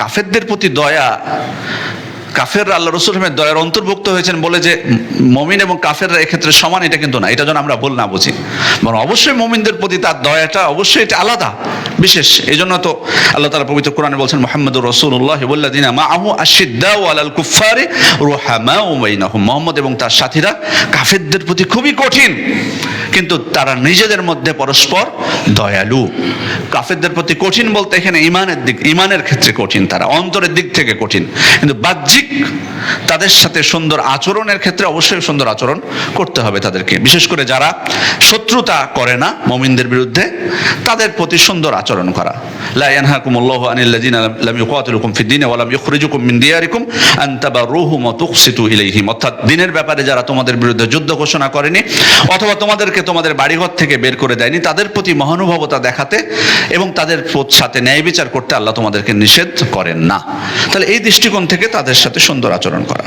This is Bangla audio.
কাফেরদের প্রতি দয়া কাফের আল্লাহ রসুল রহমের দয়ার অন্তর্ভুক্ত হয়েছেন বলে যে মমিন এবং কাফেররা এক্ষেত্রে সমান, এটা কিন্তু না, এটা যেন আমরা ভুল না বুঝি। বরং অবশ্যই মমিনদের প্রতি তার দয়াটা অবশ্যই এটা আলাদা, বিশেষ। এই জন্য তো আল্লাহ তালা পবিত্র কোরআনে বলছেন মোহাম্মদ রসুল্লাহ বল্লাদিনা মা আহু আশিদ্দাউ আলাল কুফারে রোহামা উমাইনাহুম মোহাম্মদ এবং তার সাথীরা কাফেরদের প্রতি খুবই কঠিন। কিন্তু তারা নিজেদের মধ্যে পরস্পর দয়ালু। কাফেরদের প্রতি কঠিন বলতে এখানে ইমানের দিক, ইমানের ক্ষেত্রে কঠিন তারা, অন্তরের দিক থেকে কঠিন। কিন্তু বাহ্যিক তাদের সাথে সুন্দর আচরণের ক্ষেত্রে অবশ্যই সুন্দর আচরণ করতে হবে তাদেরকে। বিশেষ করে যারা শত্রুতা করে না মমিনদের বিরুদ্ধে, তাদের প্রতি সুন্দর আচরণ করা। লা ইয়ানহাকুমুল্লাহু আনিল্লাযিনা লাম ইউকাতিলুকুম ফিদ-দীন ওয়া লাম ইখরিজুকুম মিন দিয়ারিকুম আন তাবাররুহুম ওয়া তুকসিতু ইলাইহিম। অর্থাৎ দিনের ব্যাপারে যারা তোমাদের বিরুদ্ধে যুদ্ধ ঘোষণা করেনি, অথবা তোমাদেরকে তোমাদের বাড়িঘর থেকে বের করে দেয়নি। তাদের প্রতি মহানুভবতা দেখাতে এবং তাদের সাথে ন্যায় বিচার করতে আল্লাহ তোমাদেরকে নিষেধ করেন না। তাহলে এই দৃষ্টিকোণ থেকে তাদের সাথে সুন্দর আচরণ করা।